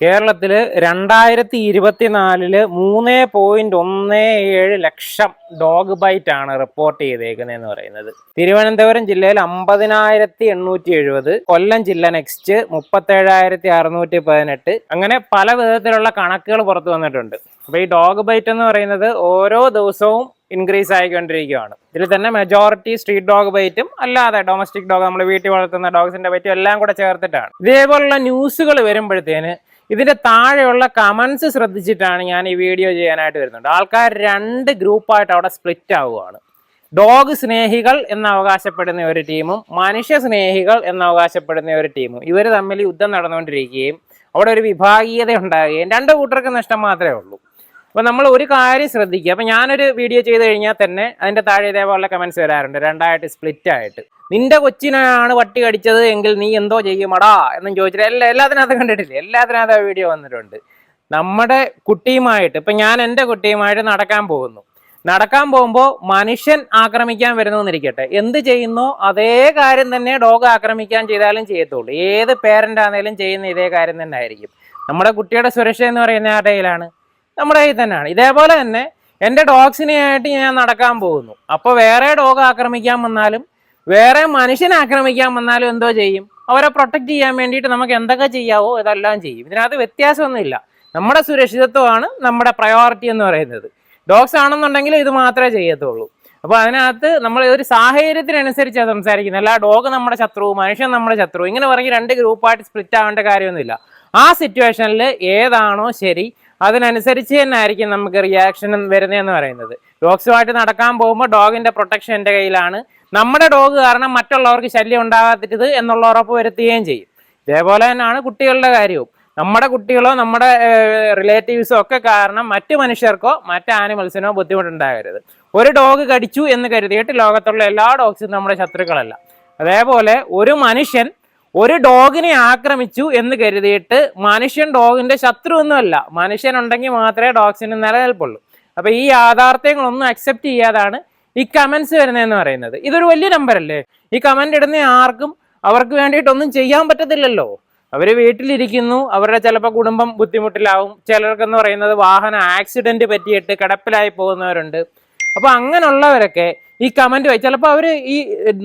കേരളത്തിൽ രണ്ടായിരത്തി ഇരുപത്തിനാലിൽ മൂന്ന് പോയിന്റ് ഒന്ന് ഏഴ് ലക്ഷം ഡോഗ് ബൈറ്റ് ആണ് റിപ്പോർട്ട് ചെയ്തേക്കുന്നതെന്ന് പറയുന്നത്. തിരുവനന്തപുരം ജില്ലയിൽ അമ്പതിനായിരത്തി എണ്ണൂറ്റി എഴുപത് കൊല്ലം ജില്ല നെക്സ്റ്റ് മുപ്പത്തേഴായിരത്തി അറുന്നൂറ്റി പതിനെട്ട് അങ്ങനെ പല വിധത്തിലുള്ള കണക്കുകൾ പുറത്തു വന്നിട്ടുണ്ട്. അപ്പൊ ഈ ഡോഗ് ബൈറ്റ് എന്ന് പറയുന്നത് ഓരോ ദിവസവും ഇൻക്രീസ് ആയിക്കൊണ്ടിരിക്കുകയാണ്. ഇതിൽ തന്നെ മെജോറിറ്റി സ്ട്രീറ്റ് ഡോഗ് ബൈറ്റും അല്ലാതെ ഡൊമസ്റ്റിക് ഡോഗ് നമ്മൾ വീട്ടിൽ വളർത്തുന്ന ഡോഗ്സിന്റെ ബൈറ്റും എല്ലാം കൂടെ ചേർത്തിട്ടാണ്. ഇതേപോലുള്ള ന്യൂസുകൾ വരുമ്പോഴത്തേന് ഇതിന്റെ താഴെയുള്ള കമൻസ് ശ്രദ്ധിച്ചിട്ടാണ് ഞാൻ ഈ വീഡിയോ ചെയ്യാനായിട്ട് വരുന്നുണ്ട് ആൾക്കാർ രണ്ട് ഗ്രൂപ്പായിട്ട് അവിടെ സ്പ്ലിറ്റ് ആവുകയാണ്. ഡോഗ് സ്നേഹികൾ എന്ന് അവകാശപ്പെടുന്ന ഒരു ടീമും മനുഷ്യ സ്നേഹികൾ എന്ന് അവകാശപ്പെടുന്ന ഒരു ടീമും ഇവർ തമ്മിൽ യുദ്ധം നടന്നുകൊണ്ടിരിക്കുകയും അവിടെ ഒരു വിഭാഗീയത ഉണ്ടാകുകയും രണ്ട് കൂട്ടർക്ക് നഷ്ടം മാത്രമേ ഉള്ളൂ. അപ്പൊ നമ്മൾ ഒരു കാര്യം ശ്രദ്ധിക്കുക. അപ്പൊ ഞാനൊരു വീഡിയോ ചെയ്ത് കഴിഞ്ഞാൽ തന്നെ അതിന്റെ താഴെ ഇതേപോലെ കമന്റ്സ് വരാറുണ്ട്. രണ്ടായിട്ട് സ്പ്ലിറ്റ് ആയിട്ട്. നിന്റെ കൊച്ചിനാണ് വട്ടി കടിച്ചത് എങ്കിൽ നീ എന്തോ ചെയ്യുമടാ? എന്നും ചോദിച്ചിട്ട് എല്ലാ എല്ലാത്തിനകത്ത് കണ്ടിട്ടില്ലേ? എല്ലാത്തിനകത്ത് ആ വീഡിയോ വന്നിട്ടുണ്ട്. നമ്മുടെ കുട്ടിയുമായിട്ട് ഇപ്പൊ ഞാൻ എന്റെ കുട്ടിയുമായിട്ട് നടക്കാൻ പോകുന്നു. നടക്കാൻ പോകുമ്പോൾ മനുഷ്യൻ ആക്രമിക്കാൻ വരുന്നു എന്നിരിക്കട്ടെ എന്ത് ചെയ്യുന്നോ അതേ കാര്യം തന്നെ ഡോഗ് ആക്രമിക്കാൻ ചെയ്താലും ചെയ്യത്തുള്ളൂ. ഏത് പേരന്റ് ആണെങ്കിലും ചെയ്യുന്ന ഇതേ കാര്യം തന്നെ ആയിരിക്കും. നമ്മുടെ കുട്ടിയുടെ സുരക്ഷ എന്ന് പറയുന്ന ആ നമ്മുടെ കയ്യിൽ തന്നെയാണ്. ഇതേപോലെ തന്നെ എന്റെ ഡോഗ്സിനെയായിട്ട് ഞാൻ നടക്കാൻ പോകുന്നു. അപ്പോൾ വേറെ ഡോഗ് ആക്രമിക്കാൻ വന്നാലും വേറെ മനുഷ്യനെ ആക്രമിക്കാൻ വന്നാലും എന്തോ ചെയ്യും? അവരെ പ്രൊട്ടക്റ്റ് ചെയ്യാൻ വേണ്ടിയിട്ട് നമുക്ക് എന്തൊക്കെ ചെയ്യാവോ ഇതെല്ലാം ചെയ്യും. ഇതിനകത്ത് വ്യത്യാസമൊന്നുമില്ല. നമ്മുടെ സുരക്ഷിതത്വമാണ് നമ്മുടെ പ്രയോറിറ്റി എന്ന് പറയുന്നത്. ഡോഗ്സ് ആണെന്നുണ്ടെങ്കിൽ ഇത് മാത്രമേ ചെയ്യത്തുള്ളൂ. അപ്പോൾ അതിനകത്ത് നമ്മൾ ഒരു സാഹചര്യത്തിനനുസരിച്ചാണ് സംസാരിക്കുന്നത്. അല്ല ഡോഗ് നമ്മുടെ ശത്രു മനുഷ്യൻ നമ്മുടെ ശത്രു ഇങ്ങനെ പറഞ്ഞ് രണ്ട് ഗ്രൂപ്പായിട്ട് സ്പ്ലിറ്റ് ആവേണ്ട കാര്യമൊന്നുമില്ല. ആ സിറ്റുവേഷനിൽ ഏതാണോ ശരി അതിനനുസരിച്ച് തന്നെ ആയിരിക്കും നമുക്ക് റിയാക്ഷനും വരുന്നതെന്ന് പറയുന്നത്. ഡോഗ്സുമായിട്ട് നടക്കാൻ പോകുമ്പോൾ ഡോഗിന്റെ പ്രൊട്ടക്ഷൻ എന്റെ കയ്യിലാണ്. നമ്മുടെ ഡോഗ് കാരണം മറ്റുള്ളവർക്ക് ശല്യം ഉണ്ടാകാത്തത് എന്നുള്ള ഉറപ്പ് വരുത്തുകയും ചെയ്യും. ഇതേപോലെ തന്നെയാണ് കുട്ടികളുടെ കാര്യവും. നമ്മുടെ കുട്ടികളോ നമ്മുടെ റിലേറ്റീവ്സോ ഒക്കെ കാരണം മറ്റ് മനുഷ്യർക്കോ മറ്റ് ആനിമൽസിനോ ബുദ്ധിമുട്ടുണ്ടാകരുത്. ഒരു ഡോഗ് കടിച്ചു എന്ന് കരുതിയിട്ട് ലോകത്തുള്ള എല്ലാ ഡോഗ്സും നമ്മുടെ ശത്രുക്കളല്ല. അതേപോലെ ഒരു മനുഷ്യൻ ഒരു ഡോഗിനെ ആക്രമിച്ചു എന്ന് കരുതിയിട്ട് മനുഷ്യൻ ഡോഗിന്റെ ശത്രു ഒന്നുമല്ല മനുഷ്യൻ ഉണ്ടെങ്കിൽ മാത്രമേ ഡോഗ്സിന് നിലനിൽപ്പുള്ളൂ. അപ്പൊ ഈ യാഥാർത്ഥ്യങ്ങളൊന്നും അക്സെപ്റ്റ് ചെയ്യാതാണ് ഈ കമന്റ്സ് വരുന്നതെന്ന് പറയുന്നത്. ഇതൊരു വലിയ നമ്പർ അല്ലേ? ഈ കമന്റ് ഇടുന്ന ആർക്കും അവർക്ക് വേണ്ടിയിട്ടൊന്നും ചെയ്യാൻ പറ്റത്തില്ലല്ലോ. അവർ വീട്ടിലിരിക്കുന്നു അവരുടെ ചിലപ്പോൾ കുടുംബം ബുദ്ധിമുട്ടിലാവും. ചിലർക്കെന്ന് പറയുന്നത് വാഹന ആക്സിഡന്റ് പറ്റിയിട്ട് കിടപ്പിലായി പോകുന്നവരുണ്ട്. അപ്പൊ അങ്ങനെയുള്ളവരൊക്കെ ഈ കമന്റ് വായി ചിലപ്പോൾ അവർ ഈ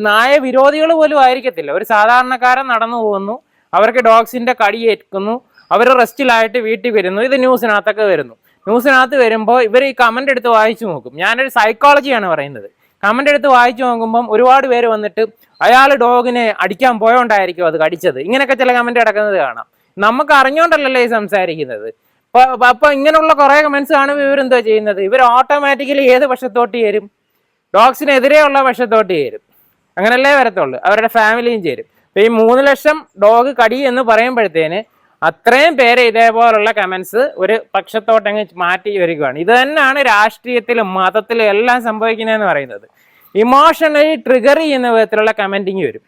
നായ വിരോധികൾ പോലും ആയിരിക്കത്തില്ല. ഒരു സാധാരണക്കാരൻ നടന്നു പോകുന്നു അവർക്ക് ഡോഗ്സിന്റെ കടിയേൽക്കുന്നു അവർ റെസ്റ്റിലായിട്ട് വീട്ടിൽ വരുന്നു ഇത് ന്യൂസിനകത്തൊക്കെ വരുന്നു. ന്യൂസിനകത്ത് വരുമ്പോൾ ഇവർ ഈ കമന്റ് എടുത്ത് വായിച്ചു നോക്കും. ഞാനൊരു സൈക്കോളജിയാണ് പറയുന്നത്. കമന്റ് എടുത്ത് വായിച്ചു നോക്കുമ്പം ഒരുപാട് പേര് വന്നിട്ട് അയാൾ ഡോഗിനെ അടിക്കാൻ പോയോണ്ടായിരിക്കും അത് കടിച്ചത്. ഇങ്ങനെയൊക്കെ ചില കമന്റ് കിടക്കുന്നത് കാണാം. നമുക്ക് അറിഞ്ഞോണ്ടല്ലേ ഈ സംസാരിക്കുന്നത്. അപ്പൊ ഇങ്ങനെയുള്ള കുറെ കമന്റ്സ് കാണുമ്പോൾ ഇവരെന്തോ ചെയ്യുന്നത്? ഇവർ ഓട്ടോമാറ്റിക്കലി ഏത് വശത്തോട്ട് ചേരും? ഡോഗ്സിനെതിരെയുള്ള വശത്തോട്ട് ചേരും. അങ്ങനല്ലേ വരത്തുള്ളൂ. അവരുടെ ഫാമിലിയും ചേരും. അപ്പൊ ഈ മൂന്ന് ലക്ഷം ഡോഗ് കടി എന്ന് പറയുമ്പോഴത്തേന് അത്രയും പേര് ഇതേപോലുള്ള കമന്റ്സ് ഒരു പക്ഷത്തോട്ടങ്ങ് മാറ്റി വരികയാണ്. ഇത് തന്നെയാണ് രാഷ്ട്രീയത്തിലും മതത്തിലും എല്ലാം സംഭവിക്കുന്നതെന്ന് പറയുന്നത്. ഇമോഷണലി ട്രിഗർ ചെയ്യുന്ന വിധത്തിലുള്ള കമന്റിങ് വരും.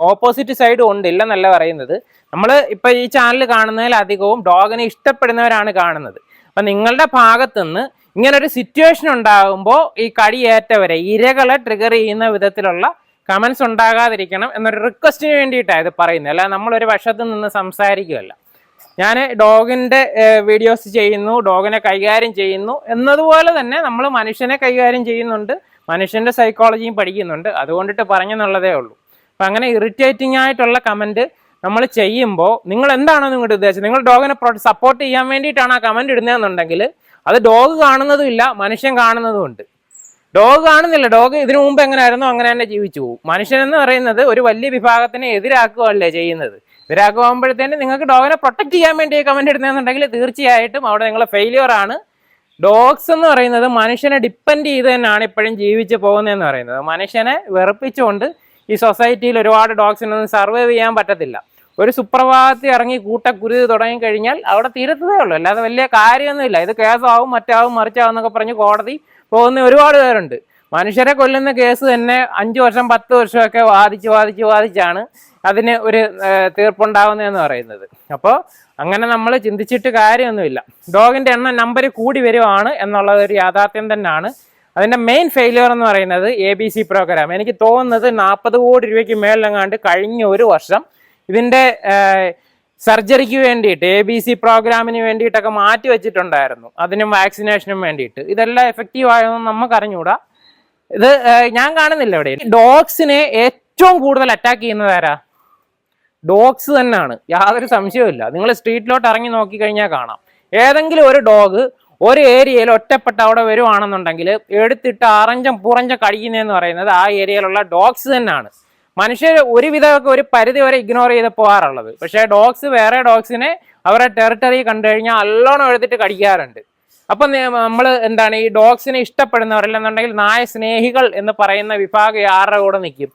ഓപ്പോസിറ്റ് സൈഡ് ഉണ്ട് ഇല്ലെന്നല്ല പറയുന്നത്. നമ്മൾ ഇപ്പൊ ഈ ചാനൽ കാണുന്നതിൽ അധികവും ഡോഗിനെ ഇഷ്ടപ്പെടുന്നവരാണ് കാണുന്നത്. അപ്പൊ നിങ്ങളുടെ ഭാഗത്തുനിന്ന് ഇങ്ങനെ ഒരു സിറ്റുവേഷൻ ഉണ്ടാകുമ്പോൾ ഈ കടിയേറ്റവരെ ഇരകളെ ട്രിഗർ ചെയ്യുന്ന വിധത്തിലുള്ള കമൻസ് ഉണ്ടാകാതിരിക്കണം എന്നൊരു റിക്വസ്റ്റിന് വേണ്ടിയിട്ടാണ് ഇത് പറയുന്നത്. അല്ല നമ്മളൊരു വശത്ത് നിന്ന് സംസാരിക്കുകയല്ല. ഞാൻ ഡോഗിന്റെ വീഡിയോസ് ചെയ്യുന്നു ഡോഗിനെ കൈകാര്യം ചെയ്യുന്നു എന്നതുപോലെ തന്നെ നമ്മൾ മനുഷ്യനെ കൈകാര്യം ചെയ്യുന്നുണ്ട് മനുഷ്യന്റെ സൈക്കോളജിയും പഠിക്കുന്നുണ്ട്. അതുകൊണ്ടിട്ട് പറഞ്ഞെന്നുള്ളതേ ഉള്ളൂ. അപ്പൊ അങ്ങനെ ഇറിറ്റേറ്റിംഗ് ആയിട്ടുള്ള കമന്റ് നമ്മൾ ചെയ്യുമ്പോൾ നിങ്ങൾ എന്താണോ നിങ്ങളുടെ ഉദ്ദേശം? നിങ്ങൾ ഡോഗിനെ സപ്പോർട്ട് ചെയ്യാൻ വേണ്ടിയിട്ടാണ് ആ കമന്റ് ഇടുന്നതെന്നുണ്ടെങ്കിൽ അത് ഡോഗ് കാണുന്നതും ഇല്ല മനുഷ്യൻ കാണുന്നതും ഉണ്ട്. ഡോഗ് കാണുന്നില്ല. ഡോഗ് ഇതിനു മുമ്പ് എങ്ങനെയായിരുന്നോ അങ്ങനെ തന്നെ ജീവിച്ചു പോകും. മനുഷ്യൻ എന്ന് പറയുന്നത് ഒരു വലിയ വിഭാഗത്തിനെ എതിരാക്കുകയല്ലേ ചെയ്യുന്നത്? എതിരാക്കുമ്പോഴത്തേന് നിങ്ങൾക്ക് ഡോഗിനെ പ്രൊട്ടക്ട് ചെയ്യാൻ വേണ്ടി കമന്റ് ഇടുന്നതെന്നുണ്ടെങ്കിൽ തീർച്ചയായിട്ടും അവിടെ നിങ്ങൾ ഫെയിലിയർ ആണ്. ഡോഗ്സ് എന്ന് പറയുന്നത് മനുഷ്യനെ ഡിപ്പെൻഡ് ചെയ്ത് തന്നെയാണ് ഇപ്പോഴും ജീവിച്ച് പോകുന്നതെന്ന് പറയുന്നത്. മനുഷ്യനെ വെറുപ്പിച്ചുകൊണ്ട് ഈ സൊസൈറ്റിയിൽ ഒരുപാട് ഡോഗ്സിനൊന്നും സർവൈവ് ചെയ്യാൻ പറ്റത്തില്ല. ഒരു സുപ്രഭാതത്തിൽ ഇറങ്ങി കൂട്ടക്കുരുതി തുടങ്ങി കഴിഞ്ഞാൽ അവിടെ തീരത്തതേ ഉള്ളൂ. അല്ലാതെ വലിയ കാര്യമൊന്നുമില്ല. ഇത് കേസാവും മറ്റാവും മറിച്ചാവും എന്നൊക്കെ പറഞ്ഞ് കോടതി പോകുന്ന ഒരുപാട് പേരുണ്ട്. മനുഷ്യരെ കൊല്ലുന്ന കേസ് തന്നെ അഞ്ചു വർഷം പത്ത് വർഷമൊക്കെ വാദിച്ച് വാദിച്ച് വാദിച്ചാണ് അതിന് ഒരു തീർപ്പുണ്ടാവുന്നതെന്ന് പറയുന്നത്. അപ്പോൾ അങ്ങനെ നമ്മൾ ചിന്തിച്ചിട്ട് കാര്യമൊന്നുമില്ല. ഡോഗിന്റെ എണ്ണം നമ്പർ കൂടി വരുവാണ് എന്നുള്ളത് ഒരു യാഥാർത്ഥ്യം തന്നെയാണ്. അതിന്റെ മെയിൻ ഫെയിലിയർ എന്ന് പറയുന്നത് എ ബി സി പ്രോഗ്രാം എനിക്ക് തോന്നുന്നത് നാൽപ്പത് കോടി രൂപയ്ക്ക് മേളിലെങ്ങാണ്ട് കഴിഞ്ഞ ഒരു വർഷം ഇതിന്റെ സർജറിക്ക് വേണ്ടിയിട്ട് എ ബി സി പ്രോഗ്രാമിന് വേണ്ടിയിട്ടൊക്കെ മാറ്റി വെച്ചിട്ടുണ്ടായിരുന്നു. അതിനും വാക്സിനേഷനും വേണ്ടിയിട്ട്. ഇതെല്ലാം എഫക്റ്റീവ് ആയതെന്ന് നമുക്ക് അറിഞ്ഞുകൂടാ ഇത് ഞാൻ കാണുന്നില്ല ഇവിടെ. ഡോഗ്സിനെ ഏറ്റവും കൂടുതൽ അറ്റാക്ക് ചെയ്യുന്നത് ആരാ? ഡോഗ്സ് തന്നെയാണ്. യാതൊരു സംശയവുമില്ല. നിങ്ങൾ സ്ട്രീറ്റിലോട്ട് ഇറങ്ങി നോക്കി കഴിഞ്ഞാൽ കാണാം. ഏതെങ്കിലും ഒരു ഡോഗ് ഒരു ഏരിയയിൽ ഒറ്റപ്പെട്ട അവിടെ വരുവാണെന്നുണ്ടെങ്കിൽ എടുത്തിട്ട് അറഞ്ചം പുറഞ്ചം കടിക്കുന്നതെന്ന് പറയുന്നത് ആ ഏരിയയിലുള്ള ഡോഗ്സ് തന്നെയാണ്. മനുഷ്യർ ഒരുവിധമൊക്കെ ഒരു പരിധി വരെ ഇഗ്നോർ ചെയ്ത് പോകാറുള്ളത്. പക്ഷേ ഡോഗ്സ് വേറെ ഡോഗ്സിനെ അവരുടെ ടെറിട്ടറി കണ്ടു കഴിഞ്ഞാൽ നല്ലോണം എടുത്തിട്ട് കടിക്കാറുണ്ട്. അപ്പം നമ്മൾ എന്താണ് ഈ ഡോഗ്സിനെ ഇഷ്ടപ്പെടുന്നവരല്ലെന്നുണ്ടെങ്കിൽ നായ സ്നേഹികൾ എന്ന് പറയുന്ന വിഭാഗം ആരുടെ കൂടെ നിൽക്കും?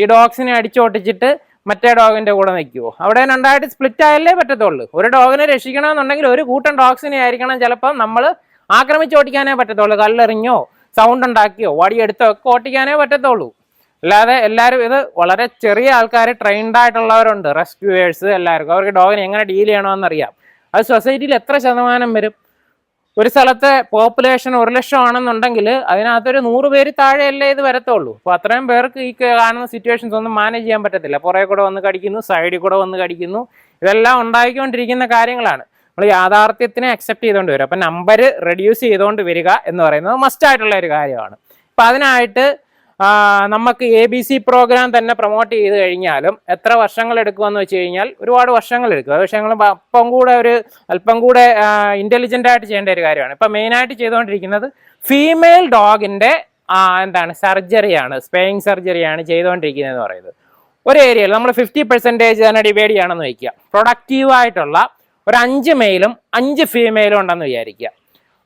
ഈ ഡോഗ്സിനെ അടിച്ചോട്ടിച്ചിട്ട് മറ്റേ ഡോഗിന്റെ കൂടെ നിൽക്കുമോ അവിടെ രണ്ടായിട്ട് സ്പ്ലിറ്റ് ആയല്ലേ പറ്റത്തുള്ളൂ. ഒരു ഡോഗിനെ രക്ഷിക്കണമെന്നുണ്ടെങ്കിൽ ഒരു കൂട്ടം ഡോഗ്സിനെ ആയിരിക്കണം ചിലപ്പം നമ്മൾ ആക്രമിച്ച് ഓടിക്കാനേ പറ്റത്തുള്ളൂ. കല്ലെറിഞ്ഞോ സൗണ്ട് ഉണ്ടാക്കിയോ വടിയെടുത്തോ ഒക്കെ ഓട്ടിക്കാനേ പറ്റത്തുള്ളൂ. അല്ലാതെ എല്ലാവരും ഇത് വളരെ ചെറിയ ആൾക്കാർ ട്രെയിൻഡ് ആയിട്ടുള്ളവരുണ്ട്. റെസ്ക്യൂവേഴ്സ് എല്ലാവർക്കും. അവർക്ക് ഡോഗിനെ എങ്ങനെ ഡീൽ ചെയ്യണമെന്നറിയാം. അത് സൊസൈറ്റിയിൽ എത്ര ശതമാനം വരും? ഒരു സ്ഥലത്തെ പോപ്പുലേഷൻ ഒരു ലക്ഷം ആണെന്നുണ്ടെങ്കിൽ അതിനകത്തൊരു നൂറ് പേര് താഴെയല്ലേ ഇത് വരത്തുള്ളൂ. അപ്പോൾ അത്രയും പേർക്ക് ഈ കാണുന്ന സിറ്റുവേഷൻസ് ഒന്നും മാനേജ് ചെയ്യാൻ പറ്റത്തില്ല. പുറകെ കൂടെ വന്ന് കടിക്കുന്നു സൈഡിൽ കൂടെ വന്ന് കടിക്കുന്നു. ഇതെല്ലാം ഉണ്ടായിക്കൊണ്ടിരിക്കുന്ന കാര്യങ്ങളാണ്. നമ്മൾ യാഥാർത്ഥ്യത്തിനെ അക്സെപ്റ്റ് ചെയ്തുകൊണ്ട് വരും. അപ്പം നമ്പർ റെഡ്യൂസ് ചെയ്തുകൊണ്ട് വരിക എന്ന് പറയുന്നത് മസ്റ്റ് ആയിട്ടുള്ള ഒരു കാര്യമാണ്. അപ്പം അതിനായിട്ട് നമുക്ക് എ ബി സി പ്രോഗ്രാം തന്നെ പ്രൊമോട്ട് ചെയ്ത് കഴിഞ്ഞാലും എത്ര വർഷങ്ങൾ എടുക്കുമെന്ന് വെച്ച് കഴിഞ്ഞാൽ ഒരുപാട് വർഷങ്ങൾ എടുക്കും. അത് പക്ഷേ ഞങ്ങൾ അപ്പം കൂടെ ഒരു അല്പം കൂടെ ഇന്റലിജന്റ് ആയിട്ട് ചെയ്യേണ്ട ഒരു കാര്യമാണ്. ഇപ്പം മെയിനായിട്ട് ചെയ്തുകൊണ്ടിരിക്കുന്നത് ഫീമെയിൽ ഡോഗിന്റെ എന്താണ് സർജറിയാണ് സ്പേയിങ് സർജറിയാണ് ചെയ്തുകൊണ്ടിരിക്കുന്നത് എന്ന് പറയുന്നത്. ഒരു ഏരിയയിൽ നമ്മൾ ഫിഫ്റ്റി പെർസെന്റേജ് തന്നെ ഡിവൈഡ് ചെയ്യണമെന്ന് വയ്ക്കുക പ്രൊഡക്റ്റീവായിട്ടുള്ള ഒരു അഞ്ച് മെയിലും അഞ്ച് ഫീമെയിലും ഉണ്ടെന്ന് വിചാരിക്കുക.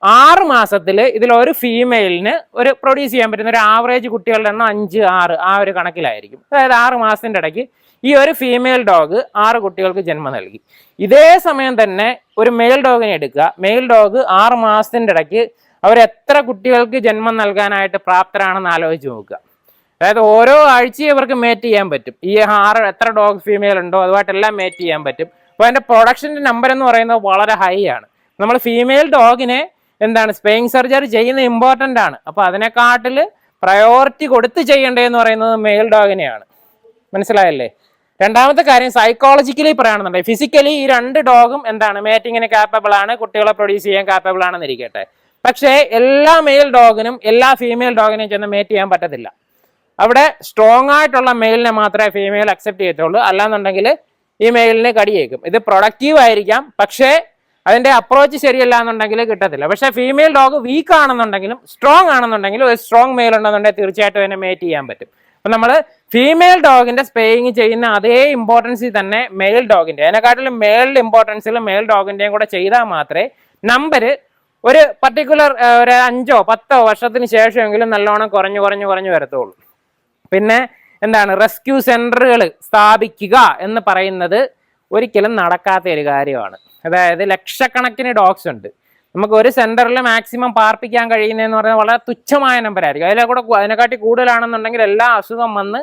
ആറ് മാസത്തിൽ ഇതിൽ ഒരു ഫീമെയിലിന് ഒരു പ്രൊഡ്യൂസ് ചെയ്യാൻ പറ്റുന്ന ഒരു ആവറേജ് കുട്ടികളുടെ എണ്ണം അഞ്ച് ആറ് ആ ഒരു കണക്കിലായിരിക്കും. അതായത് ആറ് മാസത്തിന്റെ ഇടയ്ക്ക് ഈ ഒരു ഫീമെയിൽ ഡോഗ് ആറ് കുട്ടികൾക്ക് ജന്മം നൽകി. ഇതേ സമയം തന്നെ ഒരു മെയിൽ ഡോഗിനെ എടുക്കുക. മെയിൽ ഡോഗ് ആറ് മാസത്തിന്റെ ഇടയ്ക്ക് അവർ എത്ര കുട്ടികൾക്ക് ജന്മം നൽകാനായിട്ട് പ്രാപ്തരാണെന്ന് ആലോചിച്ച് നോക്കുക. അതായത് ഓരോ ആഴ്ചയും ഇവർക്ക് മേറ്റ് ചെയ്യാൻ പറ്റും. ഈ ആറ് എത്ര ഡോഗ് ഫീമെയിൽ ഉണ്ടോ അതുമായിട്ടെല്ലാം മേറ്റ് ചെയ്യാൻ പറ്റും. അപ്പോൾ അതിന്റെ പ്രൊഡക്ഷന്റെ നമ്പർ എന്ന് പറയുന്നത് വളരെ ഹൈ ആണ്. നമ്മൾ ഫീമെയിൽ ഡോഗിനെ എന്താണ്? സ്പെയിൻ സർജറി ചെയ്യുന്നത് ഇമ്പോർട്ടന്റ് ആണ്. അപ്പോൾ അതിനെക്കാട്ടിൽ പ്രയോറിറ്റി കൊടുത്ത് ചെയ്യേണ്ടതെന്ന് പറയുന്നത് മെയിൽ ഡോഗിനെയാണ് മനസ്സിലായല്ലേ? രണ്ടാമത്തെ കാര്യം സൈക്കോളജിക്കലി പറയുകയാണെന്നുണ്ടെങ്കിൽ ഫിസിക്കലി ഈ രണ്ട് ഡോഗും എന്താണ്? മേറ്റിങ്ങിന് കാപ്പബിൾ ആണ് കുട്ടികളെ പ്രൊഡ്യൂസ് ചെയ്യാൻ കാപ്പബിൾ ആണെന്നിരിക്കട്ടെ പക്ഷേ എല്ലാ മെയിൽ ഡോഗിനും എല്ലാ ഫീമെയിൽ ഡോഗിനെയും ചെന്ന് മേറ്റ് ചെയ്യാൻ പറ്റത്തില്ല. അവിടെ സ്ട്രോങ് ആയിട്ടുള്ള മെയിലിനെ മാത്രമേ ഫീമെയിൽ അക്സെപ്റ്റ് ചെയ്യത്തുള്ളൂ. അല്ലാന്നുണ്ടെങ്കിൽ ഈ മെയിലിന് കടിയേക്കും. ഇത് പ്രൊഡക്റ്റീവ് ആയിരിക്കാം. പക്ഷേ അതിന്റെ അപ്രോച്ച് ശരിയല്ല എന്നുണ്ടെങ്കിൽ കിട്ടത്തില്ല. പക്ഷെ ഫീമെയിൽ ഡോഗ് വീക്ക് ആണെന്നുണ്ടെങ്കിലും സ്ട്രോങ് ആണെന്നുണ്ടെങ്കിലും ഒരു സ്ട്രോങ് മെയിൽ ഉണ്ടെന്നുണ്ടെങ്കിൽ തീർച്ചയായിട്ടും അതിനെ മേറ്റ് ചെയ്യാൻ പറ്റും. അപ്പം നമ്മൾ ഫീമെയിൽ ഡോഗിന്റെ സ്പേയിങ് ചെയ്യുന്ന അതേ ഇമ്പോർട്ടൻസിൽ തന്നെ മെയിൽ ഡോഗിന്റെ അതിനെക്കാട്ടിലും മെയിലിന്റെ ഇമ്പോർട്ടൻസിൽ മെയിൽ ഡോഗിന്റെയും കൂടെ ചെയ്താൽ മാത്രമേ നമ്പർ ഒരു പർട്ടിക്കുലർ ഒരു അഞ്ചോ പത്തോ വർഷത്തിന് ശേഷമെങ്കിലും നല്ലോണം കുറഞ്ഞു കുറഞ്ഞു കുറഞ്ഞു വരത്തുള്ളൂ. പിന്നെ എന്താണ്? റെസ്ക്യൂ സെന്ററുകൾ സ്ഥാപിക്കുക എന്ന് പറയുന്നത് ഒരിക്കലും നടക്കാത്ത ഒരു കാര്യമാണ്. അതായത് ലക്ഷക്കണക്കിന് ഡോഗ്സ് ഉണ്ട്. നമുക്ക് ഒരു സെന്ററിൽ മാക്സിമം പാർപ്പിക്കാൻ കഴിയുന്നതെന്ന് പറഞ്ഞാൽ വളരെ തുച്ഛമായ നമ്പർ ആയിരിക്കും. അതിലെ കൂടെ അതിനെക്കാട്ടി കൂടുതലാണെന്നുണ്ടെങ്കിൽ എല്ലാ അസുഖം വന്ന്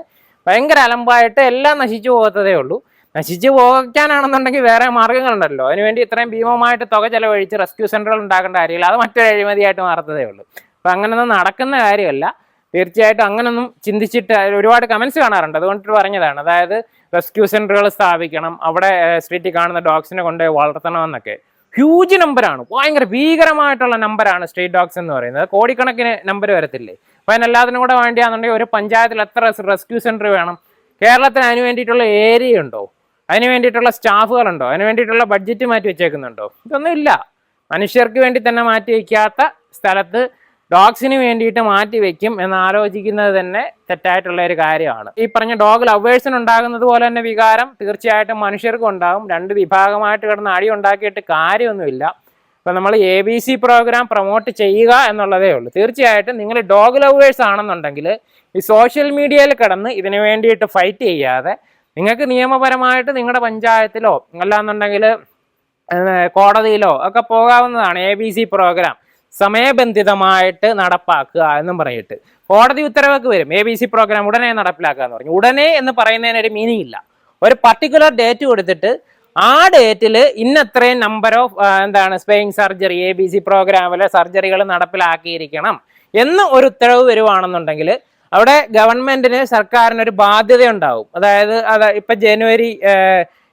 ഭയങ്കര അലമ്പായിട്ട് എല്ലാം നശിച്ചു പോകത്തതേ ഉള്ളൂ. നശിച്ചു പോകാനാണെന്നുണ്ടെങ്കിൽ വേറെ മാർഗങ്ങളുണ്ടല്ലോ അതിനുവേണ്ടി ഇത്രയും ഭീമമായിട്ട് തുക ചെലവഴിച്ച് റെസ്ക്യൂ സെന്ററുകൾ ഉണ്ടാക്കേണ്ട കാര്യമില്ല. അത് മറ്റൊരു അഴിമതിയായിട്ട് മാറത്തതേ ഉള്ളൂ. അപ്പം അങ്ങനെയൊന്നും നടക്കുന്ന കാര്യമല്ല. തീർച്ചയായിട്ടും അങ്ങനൊന്നും ചിന്തിച്ചിട്ട് ഒരുപാട് കമൻസ് കാണാറുണ്ട്. അതുകൊണ്ട് പറഞ്ഞതാണ്. അതായത് റെസ്ക്യൂ സെന്ററുകൾ സ്ഥാപിക്കണം അവിടെ സ്ട്രീറ്റിൽ കാണുന്ന ഡോഗ്സിനെ വളർത്തണം വളർത്തണമെന്നൊക്കെ. ഹ്യൂജ് നമ്പറാണ് ഭയങ്കര ഭീകരമായിട്ടുള്ള നമ്പറാണ് സ്ട്രീറ്റ് ഡോഗ്സ് എന്ന് പറയുന്നത്. കോടിക്കണക്കിന് നമ്പർ വരത്തില്ലേ? അപ്പം അതിനെല്ലാത്തിനും കൂടെ വേണ്ടിയാണെന്നുണ്ടെങ്കിൽ ഒരു പഞ്ചായത്തിൽ എത്ര റെസ്ക്യൂ സെന്റർ വേണം? കേരളത്തിന് അതിന് വേണ്ടിയിട്ടുള്ള ഏരിയ ഉണ്ടോ? അതിന് വേണ്ടിയിട്ടുള്ള സ്റ്റാഫുകളുണ്ടോ? അതിന് വേണ്ടിയിട്ടുള്ള ബഡ്ജറ്റ് മാറ്റി വെച്ചേക്കുന്നുണ്ടോ? ഇതൊന്നും ഇല്ല മനുഷ്യർക്ക് വേണ്ടി തന്നെ മാറ്റി വയ്ക്കാത്ത സ്ഥലത്ത് ഡോഗ്സിന് വേണ്ടിയിട്ട് മാറ്റി വെക്കും എന്ന് ആലോചിക്കുന്നത് തന്നെ തെറ്റായിട്ടുള്ള ഒരു കാര്യമാണ്. ഈ പറഞ്ഞ ഡോഗ് ലവേഴ്സിന് ഉണ്ടാകുന്നത് പോലെ തന്നെ വികാരം തീർച്ചയായിട്ടും മനുഷ്യർക്കും ഉണ്ടാകും. രണ്ട് വിഭാഗമായിട്ട് കിടന്ന് അടി ഉണ്ടാക്കിയിട്ട് കാര്യമൊന്നുമില്ല. ഇപ്പം നമ്മൾ A B C programme promote ചെയ്യുക എന്നുള്ളതേ ഉള്ളൂ. തീർച്ചയായിട്ടും നിങ്ങൾ ഡോഗ് ലവേഴ്സ് ആണെന്നുണ്ടെങ്കിൽ ഈ സോഷ്യൽ മീഡിയയിൽ കിടന്ന് ഇതിന് വേണ്ടിയിട്ട് ഫൈറ്റ് ചെയ്യാതെ നിങ്ങൾക്ക് നിയമപരമായിട്ട് നിങ്ങളുടെ പഞ്ചായത്തിലോ അല്ലാന്നുണ്ടെങ്കിൽ കോടതിയിലോ ഒക്കെ പോകാവുന്നതാണ് എ ബി സി പ്രോഗ്രാം. സമയബന്ധിതമായിട്ട് നടപ്പാക്കുക എന്നും പറഞ്ഞിട്ട്. കോടതി ഉത്തരവൊക്കെ വരും. എ ബി സി പ്രോഗ്രാം ഉടനെ നടപ്പിലാക്കുക എന്ന് പറഞ്ഞു. ഉടനെ എന്ന് പറയുന്നതിനൊരു മീനിങ് ഇല്ല. ഒരു പർട്ടിക്കുലർ ഡേറ്റ് കൊടുത്തിട്ട് ആ ഡേറ്റിൽ ഇന്നത്രയും നമ്പർ ഓഫ് എന്താണ് spaying surgery A B C പ്രോഗ്രാമിലെ സർജറികൾ നടപ്പിലാക്കിയിരിക്കണം എന്ന് ഒരു ഉത്തരവ് വരുവാണെന്നുണ്ടെങ്കിൽ അവിടെ ഗവൺമെന്റിന് സർക്കാരിന് ഒരു ബാധ്യത ഉണ്ടാവും അതായത് അത് ഇപ്പൊ ജനുവരി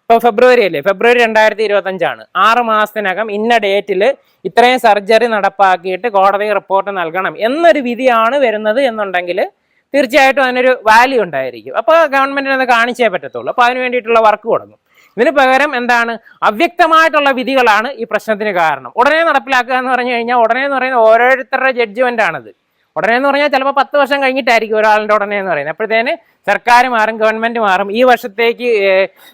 ഇപ്പോൾ ഫെബ്രുവരി അല്ലേ? ഫെബ്രുവരി രണ്ടായിരത്തി ഇരുപത്തി അഞ്ചാണ് ആറ് മാസത്തിനകം ഇന്ന ഡേറ്റിൽ ഇത്രയും സർജറി നടപ്പാക്കിയിട്ട് കോടതി റിപ്പോർട്ട് നൽകണം എന്നൊരു വിധിയാണ് വരുന്നത് എന്നുണ്ടെങ്കിൽ തീർച്ചയായിട്ടും അതിനൊരു വാല്യൂ ഉണ്ടായിരിക്കും. അപ്പോൾ ഗവൺമെന്റിന് അത് കാണിച്ചേ പറ്റത്തുള്ളൂ. അപ്പോൾ അതിന് വേണ്ടിയിട്ടുള്ള വർക്ക് തുടങ്ങും. ഇതിന് പകരം എന്താണ്? അവ്യക്തമായിട്ടുള്ള വിധികളാണ് ഈ പ്രശ്നത്തിന് കാരണം. ഉടനെ നടപ്പിലാക്കുക എന്ന് പറഞ്ഞു കഴിഞ്ഞാൽ ഉടനെ എന്ന് പറയുന്നത് ഓരോരുത്തരുടെ ജഡ്ജ്മെന്റ് ആണത്. ഉടനെ എന്ന് പറഞ്ഞാൽ ചിലപ്പോൾ പത്ത് വർഷം കഴിഞ്ഞിട്ടായിരിക്കും ഒരാളുടെ ഉടനെ എന്ന് പറയുന്നത്. അപ്പോഴത്തേന് സർക്കാർ മാറും ഗവൺമെന്റ് മാറും ഈ വർഷത്തേക്ക്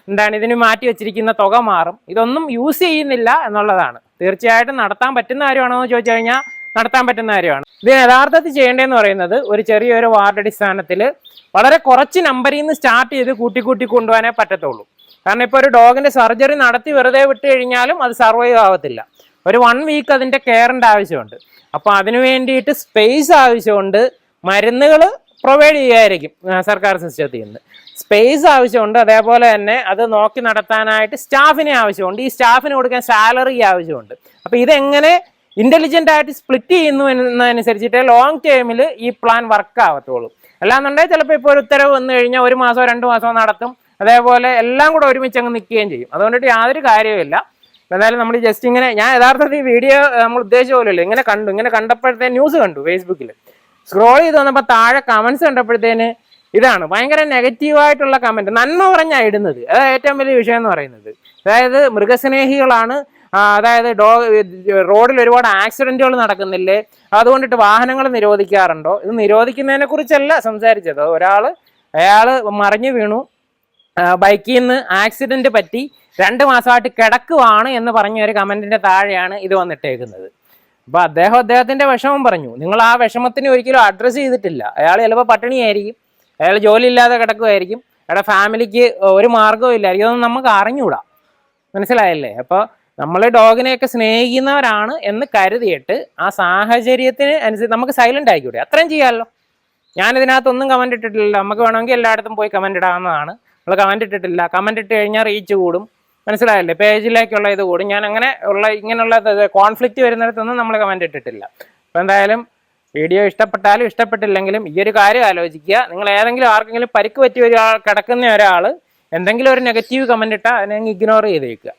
എന്താണ് ഇതിന് മാറ്റി വെച്ചിരിക്കുന്ന തുക മാറും. ഇതൊന്നും യൂസ് ചെയ്യുന്നില്ല എന്നുള്ളതാണ്. തീർച്ചയായിട്ടും നടത്താൻ പറ്റുന്ന കാര്യമാണോ എന്ന് ചോദിച്ചു കഴിഞ്ഞാൽ നടത്താൻ പറ്റുന്ന കാര്യമാണ്. ഇത് യഥാർത്ഥത്തിൽ ചെയ്യേണ്ടതെന്ന് പറയുന്നത് ഒരു ചെറിയൊരു വാർഡ് അടിസ്ഥാനത്തിൽ വളരെ കുറച്ച് നമ്പറിൽ നിന്ന് സ്റ്റാർട്ട് ചെയ്ത് കൂട്ടി കൂട്ടി കൊണ്ടുപോകാനേ പറ്റത്തുള്ളൂ. കാരണം ഇപ്പോൾ ഒരു ഡോഗിന്റെ സർജറി നടത്തി വെറുതെ വിട്ട് കഴിഞ്ഞാലും അത് സർവൈവ് ആവത്തില്ല. ഒരു വൺ വീക്ക് അതിന്റെ കെയറിന്റെ ആവശ്യമുണ്ട്. അപ്പോൾ അതിനു വേണ്ടിയിട്ട് സ്പേസ് ആവശ്യമുണ്ട്. മരുന്നുകൾ പ്രൊവൈഡ് ചെയ്യുമായിരിക്കും സർക്കാർ സിസ്റ്റത്തിൽ നിന്ന്. സ്പേസ് ആവശ്യമുണ്ട് അതേപോലെ തന്നെ അത് നോക്കി നടത്താനായിട്ട് സ്റ്റാഫിനെ ആവശ്യമുണ്ട്. ഈ സ്റ്റാഫിന് കൊടുക്കാൻ സാലറി ആവശ്യമുണ്ട്. അപ്പോൾ ഇതെങ്ങനെ ഇന്റലിജന്റ് ആയിട്ട് സ്പ്ലിറ്റ് ചെയ്യുന്നു എന്നതനുസരിച്ചിട്ട് ലോങ് ടേമിൽ ഈ പ്ലാൻ വർക്ക് ആവത്തുള്ളൂ. അല്ലാന്നുണ്ടെങ്കിൽ ചിലപ്പോൾ ഇപ്പോൾ ഒരു ഉത്തരവ് വന്നു കഴിഞ്ഞാൽ ഒരു മാസമോ രണ്ട് മാസമോ നടത്തും. അതേപോലെ എല്ലാം കൂടെ ഒരുമിച്ച് അങ്ങ് നിൽക്കുകയും ചെയ്യും. അതുകൊണ്ടിട്ട് യാതൊരു കാര്യവുമില്ല. എന്തായാലും നമ്മൾ ജസ്റ്റ് ഇങ്ങനെ ഞാൻ യഥാർത്ഥത്തിൽ ഈ വീഡിയോ നമ്മൾ ഉദ്ദേശിച്ച പോലെയല്ല ഇങ്ങനെ കണ്ടു ഇങ്ങനെ കണ്ടപ്പോഴത്തെ ന്യൂസ് കണ്ടു ഫേസ്ബുക്കിൽ സ്ക്രോൾ ചെയ്ത് വന്നപ്പോൾ താഴെ കമൻസ് കണ്ടപ്പോഴത്തേന് ഇതാണ് ഭയങ്കര നെഗറ്റീവായിട്ടുള്ള കമന്റ് നന്മ പറഞ്ഞാണ് ഇടുന്നത്. അതാണ് ഏറ്റവും വലിയ വിഷയം എന്ന് പറയുന്നത്. അതായത് മൃഗസ്നേഹികളാണ് അതായത് ഡോ റോഡിൽ ഒരുപാട് ആക്സിഡന്റുകൾ നടക്കുന്നില്ലേ അതുകൊണ്ടിട്ട് വാഹനങ്ങൾ നിരോധിക്കാറുണ്ടോ? ഇത് നിരോധിക്കുന്നതിനെ കുറിച്ചല്ല സംസാരിച്ചത്. ഒരാൾ അയാൾ മറിഞ്ഞു വീണു ബൈക്കിൽ നിന്ന് ആക്സിഡന്റ് പറ്റി രണ്ട് മാസമായിട്ട് കിടക്കുവാണ് എന്ന് പറഞ്ഞ ഒരു കമന്റിന്റെ താഴെയാണ് ഇത് വന്നിട്ടേക്കുന്നത്. അപ്പൊ അദ്ദേഹം അദ്ദേഹത്തിന്റെ വിഷമം പറഞ്ഞു. നിങ്ങൾ ആ വിഷമത്തിന് ഒരിക്കലും അഡ്രസ്സ് ചെയ്തിട്ടില്ല. അയാൾ ചിലപ്പോൾ പട്ടിണിയായിരിക്കും. അയാൾ ജോലി ഇല്ലാതെ കിടക്കുമായിരിക്കും അയാളുടെ ഫാമിലിക്ക് ഒരു മാർഗവും ഇല്ലായിരിക്കും അതൊന്നും നമുക്ക് അറിഞ്ഞൂടാ. മനസ്സിലായല്ലേ? അപ്പോൾ നമ്മൾ ഡോഗിനെയൊക്കെ സ്നേഹിക്കുന്നവരാണ് എന്ന് കരുതിയിട്ട് ആ സാഹചര്യത്തിന് അനുസരിച്ച് നമുക്ക് സൈലന്റ് ആയിക്കൂടെ? അത്രയും ചെയ്യാമല്ലോ ഞാനിതിനകത്തൊന്നും കമന്റ് ഇട്ടിട്ടില്ലല്ലോ. നമുക്ക് വേണമെങ്കിൽ എല്ലായിടത്തും പോയി കമന്റ് ഇടാവുന്നതാണ്. നമ്മൾ കമന്റ് ഇട്ടിട്ടില്ല. കമന്റ് ഇട്ട് കഴിഞ്ഞാൽ റീച്ച് കൂടും. മനസ്സിലായല്ലേ? പേജിലേക്കുള്ള ഇത് കൂടും. ഞാൻ അങ്ങനെ ഉള്ള ഇങ്ങനെയുള്ള കോൺഫ്ലിക്റ്റ് വരുന്നിടത്തൊന്നും നമ്മൾ കമന്റ് ഇട്ടിട്ടില്ല. അപ്പോൾ എന്തായാലും വീഡിയോ ഇഷ്ടപ്പെട്ടാലും ഇഷ്ടപ്പെട്ടില്ലെങ്കിലും ഈ ഒരു കാര്യം ആലോചിക്കുക. നിങ്ങൾ ഏതെങ്കിലും ആർക്കെങ്കിലും പരിക്ക് പറ്റിയ ഒരാൾ കിടക്കുന്ന ഒരാൾ എന്തെങ്കിലും ഒരു നെഗറ്റീവ് കമന്റ് ഇട്ടാൽ അതിനെ ഇഗ്നോർ ചെയ്തേക്കുക.